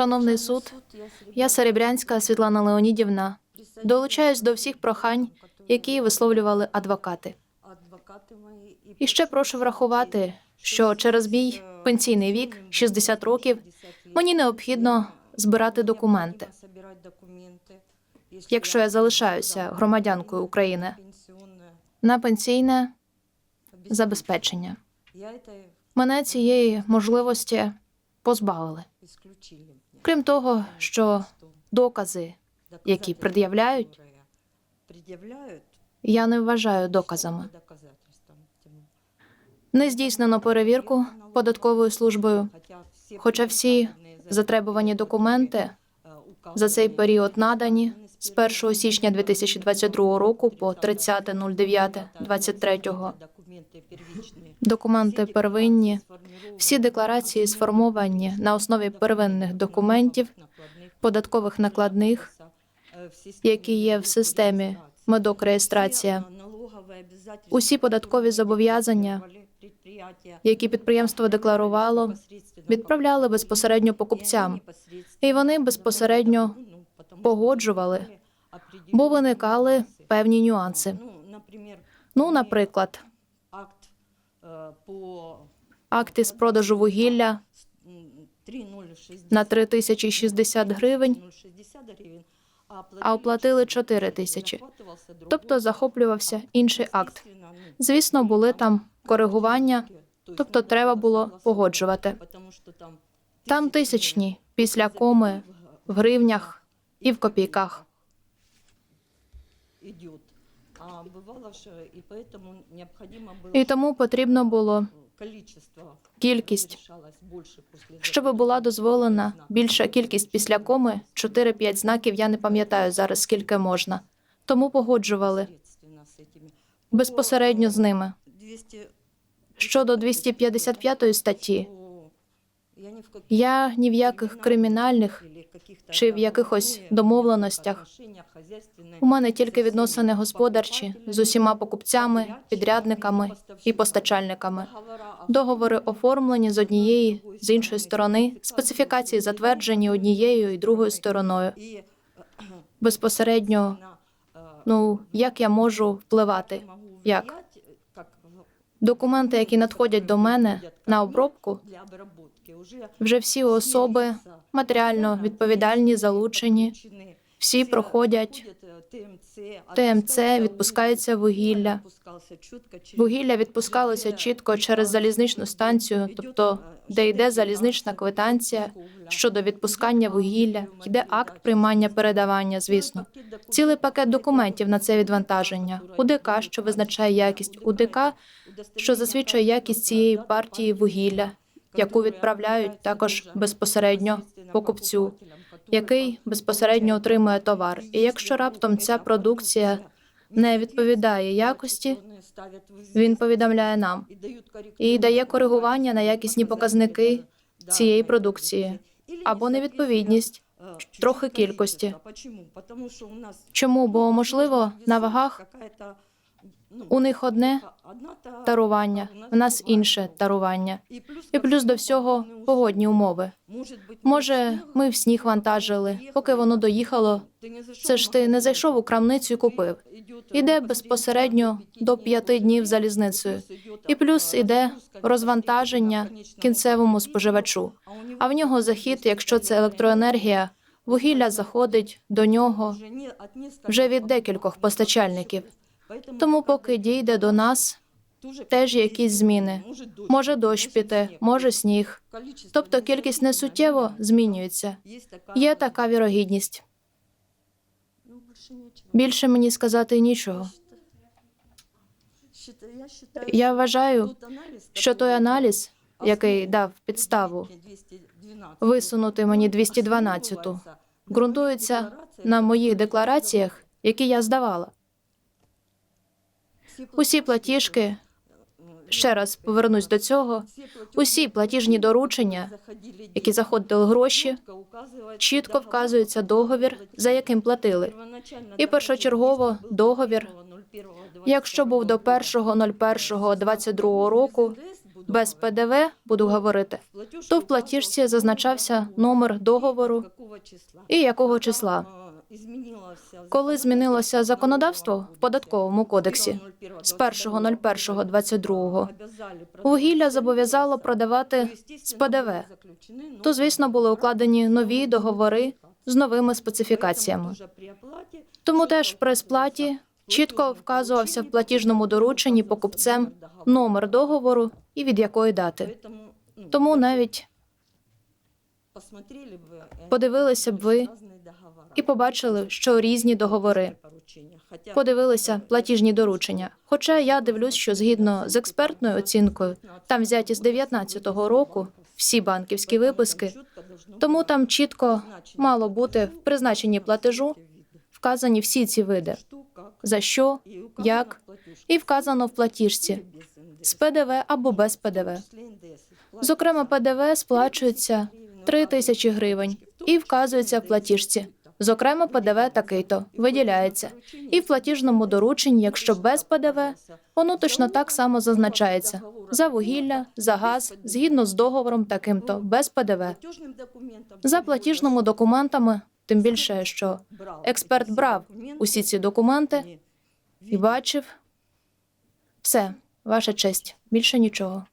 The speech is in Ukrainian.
Шановний суд, я Серебрянська Світлана Леонідівна. Долучаюсь до всіх прохань, які висловлювали адвокати. І ще прошу врахувати, що через мій пенсійний вік 60 років мені необхідно збирати документи. Якщо я залишаюся громадянкою України на пенсійне забезпечення. Мене цієї можливості позбавили. Крім того, що докази, які пред'являють, я не вважаю доказами. Не здійснено перевірку податковою службою, хоча всі затребувані документи за цей період надані з 1 січня 2022 року по 30.09.23. Документи первинні, всі декларації сформовані на основі первинних документів, податкових накладних, які є в системі медокреєстрація. Усі податкові зобов'язання, які підприємство декларувало, відправляли безпосередньо покупцям, і вони безпосередньо погоджували, бо виникали певні нюанси. Ну, наприклад, е, по акти з продажу вугілля на 3060 гривень, а оплатили 4 тисячі. Тобто захоплювався інший акт. Звісно, були там коригування, тобто треба було погоджувати. Там тисячні після коми в гривнях і в копійках. І тому потрібно було кількість, щоб була дозволена більша кількість після коми 4-5 знаків. Я не пам'ятаю зараз скільки можна. Тому погоджували безпосередньо з ними. 200 Щодо 255 статті, я ни в каких я ні в яких кримінальних или каких-то чи в якихось договорных домовленостях отношениях хозяйственных у мене тільки відносини господарчі з усіма покупцями, підрядниками і постачальниками. Договори оформлені з однієї, з іншої сторони, специфікації затверджені однією і другою стороною. И Безпосередньо, на, э, ну як я можу впливати? я могу Як? Документи, які надходять до мене на обробку, вже всі особи матеріально відповідальні, залучені, всі проходять ТМЦ, відпускається вугілля. Вугілля відпускалося чітко через залізничну станцію, тобто де йде залізнична квитанція щодо відпускання вугілля, йде акт приймання передавання, звісно. Цілий пакет документів на це відвантаження. УДК, що визначає якість УДК, що засвідчує якість цієї партії вугілля, яку відправляють також безпосередньо покупцю, який безпосередньо отримує товар. І якщо раптом ця продукція не відповідає якості, він повідомляє нам і дає коригування на якісні показники цієї продукції або невідповідність трохи кількості. Чому? Бо можливо на вагах у них одне тарування, в нас інше тарування, і плюс до всього погодні умови. Може, ми в сніг вантажили, поки воно доїхало. Це ж ти не зайшов у крамницю і купив. Іде безпосередньо до п'яти днів залізницею, і плюс іде розвантаження кінцевому споживачу. А в нього захід, якщо це електроенергія, вугілля заходить до нього вже від декількох постачальників. Тому, поки дійде до нас, теж якісь зміни. Може дощ піти, може сніг. Тобто кількість не суттєво змінюється. Є така вірогідність. Більше мені сказати нічого. Я вважаю, що той аналіз, який дав підставу висунути мені 212-ту, ґрунтується на моїх деклараціях, які я здавала. Усі платіжки, ще раз повернусь до цього, усі платіжні доручення, які заходили гроші, чітко вказується договір, за яким платили. І першочергово договір, якщо був до 1.01.22 року, без ПДВ буду говорити, то в платіжці зазначався номер договору і якого числа. Коли змінилося законодавство в податковому кодексі з 1.01.22, вугілля зобов'язало продавати з ПДВ, то, звісно, були укладені нові договори з новими специфікаціями. Тому теж при сплаті чітко вказувався в платіжному дорученні покупцем номер договору і від якої дати. Тому навіть подивилися б ви і побачили, що різні договори. Подивилися платіжні доручення. Хоча я дивлюсь, що згідно з експертною оцінкою, там взяті з 19-го року всі банківські виписки, тому там чітко мало бути в призначенні платежу вказані всі ці види, за що, як, і вказано в платіжці. З ПДВ або без ПДВ. Зокрема, ПДВ сплачується 3 тисячі гривень і вказується в платіжці. Зокрема, ПДВ такий-то виділяється. І в платіжному дорученні, якщо без ПДВ, воно точно так само зазначається за вугілля, за газ, згідно з договором таким-то, без ПДВ. За платіжними документами, тим більше, що експерт брав усі ці документи і бачив все, ваша честь, більше нічого.